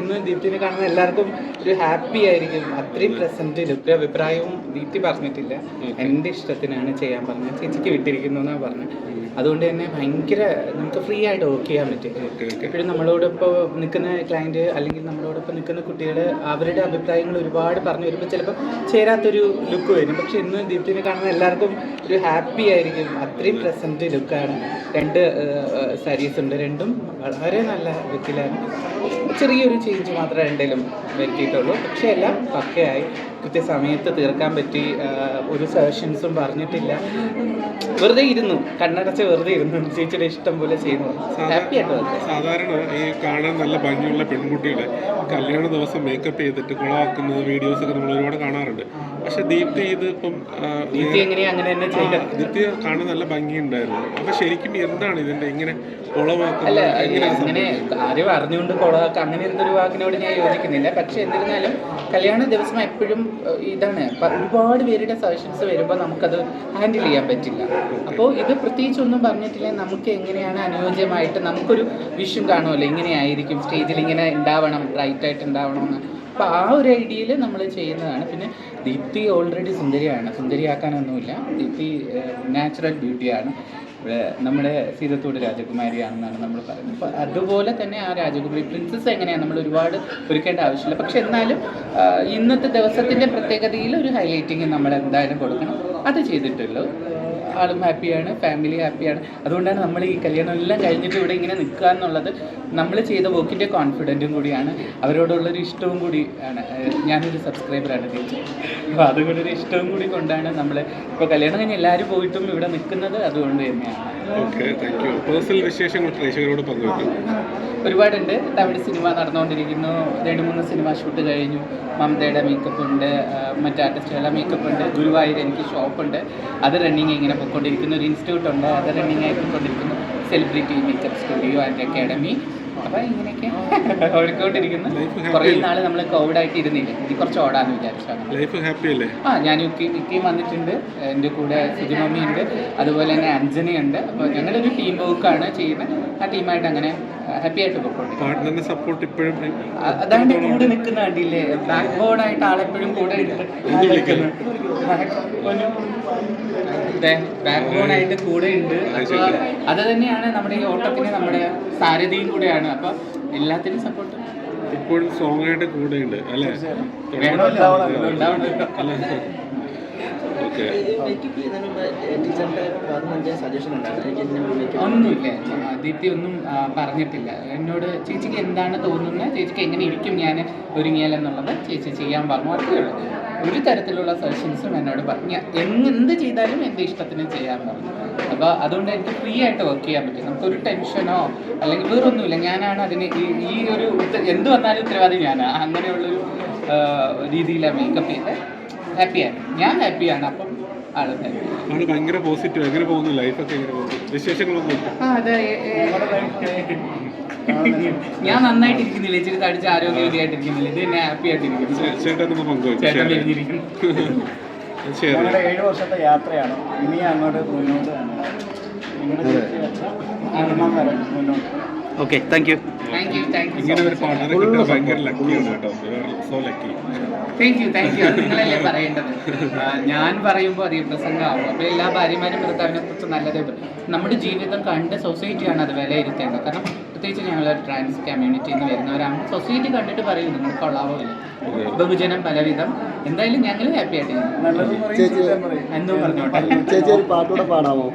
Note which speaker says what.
Speaker 1: ഇന്ന് ദീപ്തിനെ കാണുന്ന എല്ലാവർക്കും ഒരു ഹാപ്പി ആയിരിക്കും. അത്രയും പ്രസന്റ് ഒരു അഭിപ്രായവും ദീപ്തി പറഞ്ഞിട്ടില്ല. എന്റെ ഇഷ്ടത്തിനാണ് ചെയ്യാൻ പറഞ്ഞത്. ചേച്ചിക്ക് വിട്ടിരിക്കുന്നു എന്നാണ് പറഞ്ഞത്. അതുകൊണ്ട് തന്നെ ഭയങ്കര നമുക്ക് ഫ്രീ ആയിട്ട് വർക്ക് ചെയ്യാൻ പറ്റും. എപ്പോഴും നമ്മളോടൊപ്പം നിൽക്കുന്ന ക്ലയന്റ് അല്ലെങ്കിൽ നമ്മളോടൊപ്പം നിൽക്കുന്ന കുട്ടികൾ അവരുടെ അഭിപ്രായങ്ങൾ ഒരുപാട് പറഞ്ഞു വരുമ്പോൾ ചിലപ്പോൾ ചേരാത്തൊരു ലുക്ക് വരും. പക്ഷെ ഇന്ന് ദീപ്തിനെ കാണുന്ന എല്ലാവർക്കും ഒരു ഹാപ്പി ആയിരിക്കും. അത്രയും പ്രസന്റ് ലുക്കാണ് രണ്ട് സാരീസ് ഉണ്ട്. രണ്ടും വളരെ നല്ല ലുക്കിലാണ് ചെറിയൊരു ചേഞ്ച് മാത്രമേ രണ്ടിലും വരുത്തിയിട്ടുള്ളൂ പക്ഷേ എല്ലാം പക്കയായി. കൃത്യസമയത്ത് തീർക്കാൻ പറ്റി. ഒരു സെഷൻസും പറഞ്ഞിട്ടില്ല. വെറുതെ ഇരുന്നു. കണ്ണടച്ച് വെറുതെ ഇരുന്നു. ചേച്ചിയുടെ ഇഷ്ടം പോലെ ചെയ്യുന്നു. ഹാപ്പി ആയിട്ട് വന്നു.
Speaker 2: സാധാരണ ഈ കാണാൻ നല്ല ഭംഗിയുള്ള പെൺകുട്ടികളെ കല്യാണ ദിവസം മേക്കപ്പ് ചെയ്തിട്ട് കുളമാക്കുന്ന വീഡിയോസ് ഒക്കെ നമ്മൾ ഒരുപാട് കാണാറുണ്ട്. പക്ഷെ ദീപ്തി ഇത് ഇപ്പം
Speaker 1: ദീപ്തി
Speaker 2: കാണാൻ നല്ല ഭംഗിയുണ്ടായിരുന്നു. അപ്പൊ ശരിക്കും എന്താണ് ഇതിന്റെ ഇങ്ങനെ കുളമാക്കുന്നത്?
Speaker 1: അങ്ങനെ ആരും അറിഞ്ഞുകൊണ്ട് കുളമാക്കുക അങ്ങനെ എന്തൊരു വാക്കിനോട് ഞാൻ യോജിക്കുന്നില്ല. പക്ഷെ എന്നിരുന്നാലും കല്യാണ ദിവസം എപ്പോഴും ഇതാണ്. ഒരുപാട് പേരുടെ സജഷൻസ് വരുമ്പോൾ നമുക്കത് ഹാൻഡിൽ ചെയ്യാൻ പറ്റില്ല. അപ്പോൾ ഇത് പ്രത്യേകിച്ച് ഒന്നും പറഞ്ഞിട്ടില്ല. നമുക്ക് എങ്ങനെയാണ് അനുയോജ്യമായിട്ട് നമുക്കൊരു വിഷയം കാണുമല്ലോ. ഇങ്ങനെ ആയിരിക്കും. സ്റ്റേജിൽ ഇങ്ങനെ ഉണ്ടാവണം റൈറ്റ് ആയിട്ട് ഉണ്ടാവണം എന്ന് അപ്പോൾ ആ ഒരു ഐഡിയയിൽ നമ്മൾ ചെയ്യുന്നതാണ്. പിന്നെ ദീപ്തി ഓൾറെഡി സുന്ദരിയാണ്. സുന്ദരിയാക്കാനൊന്നുമില്ല. ദീപ്തി നാച്ചുറൽ ബ്യൂട്ടിയാണ് നമ്മുടെ സീതത്തോട് രാജകുമാരിയാണെന്നാണ് നമ്മൾ പറയുന്നത്. അപ്പോൾ അതുപോലെ തന്നെ ആ രാജകുമാരി പ്രിൻസസ് എങ്ങനെയാണ് നമ്മൾ ഒരുപാട് ഒരുക്കേണ്ട ആവശ്യമില്ല. പക്ഷെ എന്നാലും ഇന്നത്തെ ദിവസത്തിന്റെ പ്രത്യേകതയിൽ ഒരു ഹൈലൈറ്റിങ് നമ്മൾ എന്തായാലും കൊടുക്കണം. അത് ചെയ്തിട്ടുള്ളൂ. ആളും ഹാപ്പിയാണ് ഫാമിലി ഹാപ്പിയാണ്. അതുകൊണ്ടാണ് നമ്മൾ ഈ കല്യാണം എല്ലാം കഴിഞ്ഞിട്ട് ഇവിടെ ഇങ്ങനെ നിൽക്കുക എന്നുള്ളത് നമ്മൾ ചെയ്ത വർക്കിന്റെ കോൺഫിഡന്റും കൂടിയാണ്. അവരോടുള്ളൊരു ഇഷ്ടവും കൂടി ആണ്. ഞാനൊരു സബ്സ്ക്രൈബറാണ് തിരിച്ച് അപ്പോൾ അതുകൊണ്ട് ഒരു ഇഷ്ടവും കൂടി കൊണ്ടാണ് നമ്മൾ ഇപ്പോൾ കല്യാണം കഴിഞ്ഞ് എല്ലാവരും പോയിട്ടും ഇവിടെ നിൽക്കുന്നത് അതുകൊണ്ട് തന്നെയാണ്.
Speaker 2: ഓക്കെ താങ്ക് യു പേഴ്സണൽ വിശേഷങ്ങൾ പ്രേക്ഷകരോട് പങ്കുവയ്ക്കും
Speaker 1: ഒരുപാടുണ്ട്. തമിഴ് സിനിമ നടന്നുകൊണ്ടിരിക്കുന്നു. രണ്ട് മൂന്ന് സിനിമ ഷൂട്ട് കഴിഞ്ഞു. മമതയുടെ മേക്കപ്പ് ഉണ്ട്. മറ്റ് ആർട്ടിസ്റ്റുകളുടെ മേക്കപ്പ് ഉണ്ട്. ഗുരുവായൂർ എനിക്ക് ഷോപ്പുണ്ട് അത് റണ്ണിങ് ഇങ്ങനെ പോയിക്കൊണ്ടിരിക്കുന്നു. ഒരു ഇൻസ്റ്റിറ്റ്യൂട്ട് ഉണ്ട്. അത് running ആയിക്കൊണ്ടിരിക്കുന്നു celebrity makeup studio and academy അപ്പോൾ ഇങ്ങനെയൊക്കെ ഓടിക്കൊണ്ടിരിക്കുന്നു. കുറേ നാൾ നമ്മൾ കോവിഡായിട്ട് ഇരുന്നില്ല? ഇനി കുറച്ച് ഓടാന്ന് വിചാരിച്ചു
Speaker 2: ലൈഫ് ഹാപ്പി അല്ലേ?
Speaker 1: ആ ഞാൻ ടീം വന്നിട്ടുണ്ട്. എന്റെ കൂടെ സുജിമമ്മി ഉണ്ട്. അതുപോലെ തന്നെ അഞ്ജനയുണ്ട്. അപ്പോൾ ഞങ്ങളൊരു ടീം വർക്കാണ് ചെയ്യുന്നത്. ആ ടീമായിട്ട് അങ്ങനെ ഹാപ്പി ആയിട്ട്
Speaker 2: പാർട്ട്ണറിന്റെ സപ്പോർട്ട് ഇപ്പോഴും
Speaker 1: അതാണ്ട് കൂടെ നിൽക്കുന്ന കണ്ടില്ലേ? ബാക്ക് ബോർഡ് ആയിട്ട് ആളെപ്പോഴും കൂടെ ബാക്ക് ബോൺ ആയിട്ട് കൂടെ ഉണ്ട്. അത് തന്നെയാണ് നമ്മുടെ ഈ ഓട്ടത്തിന് നമ്മുടെ സാരഥിയും കൂടെയാണ്. അപ്പൊ എല്ലാത്തിനും സപ്പോർട്ട്
Speaker 2: ഇപ്പോഴും സോങ് ആയിട്ട് കൂടെ ഉണ്ട് അല്ലേ? ഓക്കെ.
Speaker 1: ഒന്നുമില്ല. ആദിത്യ ദീപ്തി ഒന്നും പറഞ്ഞിട്ടില്ല. എന്നോട് ചേച്ചിക്ക് എന്താണ് തോന്നുന്നത്? ചേച്ചിക്ക് എങ്ങനെ ഇരിക്കും ഞാൻ ഒരുങ്ങിയാലെന്നുള്ളത് ചേച്ചി ചെയ്യാൻ പറഞ്ഞു. അത്രേ ഉള്ളൂ. ഒരു തരത്തിലുള്ള സജഷൻസും എന്നോട് പറഞ്ഞു. എന്ത് ചെയ്താലും എന്റെ ഇഷ്ടത്തിന് ചെയ്യാൻ പറഞ്ഞു. അപ്പോൾ അതുകൊണ്ട് എനിക്ക് ഫ്രീ ആയിട്ട് വർക്ക് ചെയ്യാൻ പറ്റും. നമുക്കൊരു ടെൻഷനോ അല്ലെങ്കിൽ വേറൊന്നുമില്ല. ഞാനാണ് അതിന് ഈ ഈ ഒരു എന്ത് വന്നാലും ഉത്തരവാദി ഞാനാണ് അങ്ങനെയുള്ളൊരു രീതിയിലാണ് മേക്കപ്പ് ചെയ്ത്. ഹാപ്പിയാണ് ഞാൻ ഹാപ്പിയാണ് അപ്പം
Speaker 2: ആണ്. ഭയങ്കര പോസിറ്റീവ് എങ്ങനെ പോകുന്നു ലൈഫൊക്കെ എങ്ങനെ പോകുന്നു. വിശേഷങ്ങളൊന്നും
Speaker 1: അതെ. ഞാൻ നന്നായിട്ടിരിക്കുന്നില്ല ഇച്ചിരി തടിച്ച് ആരോഗ്യവതിയായിട്ടിരിക്കുന്നില്ല ഇത് എന്നെ ഹാപ്പി ആയിട്ടിരിക്കുന്നു.
Speaker 2: ചേട്ടൻ
Speaker 3: ഏഴ് വർഷത്തെ യാത്രയാണ്. ഇനി അങ്ങോട്ട് മുന്നോട്ട് മുന്നോട്ട്.
Speaker 1: Okay thank you thank you
Speaker 2: ഇങ്ങനെ ഒരു പാർട്ണറെ കിട്ടാൻ ഭയങ്കര ലക്കിയാണ് കേട്ടോ. So lucky
Speaker 1: thank you thank you നിങ്ങളല്ലേ പറയേണ്ടത്? ഞാൻ പറയുമ്പോൾ അധികം പ്രസംഗമാവും. അപ്പോൾ എല്ലാ ഭാര്യമാരും ഭർത്താവിനെ കുറിച്ച് നല്ലതേ പറയും. നമ്മുടെ ജീവിതം കണ്ട് സൊസൈറ്റിയാണ് അത് വിലയിരുത്തേണ്ടത്. കാരണം പ്രത്യേകിച്ച് ഞങ്ങൾ ട്രാൻസ് കമ്മ്യൂണിറ്റിന്ന് നിന്ന് വരുന്നവരാണ്. സൊസൈറ്റി കണ്ടിട്ട് പറയും നിങ്ങൾ കൊള്ളാവോ ഇല്ല ബഹുജനം പലവിധം. എന്തായാലും ഞങ്ങൾ ഹാപ്പി ആയിട്ട് എന്തോ പറഞ്ഞോട്ടെ?
Speaker 3: ചേച്ചി ഒരു പാട്ടൂടെ പാടാമോ?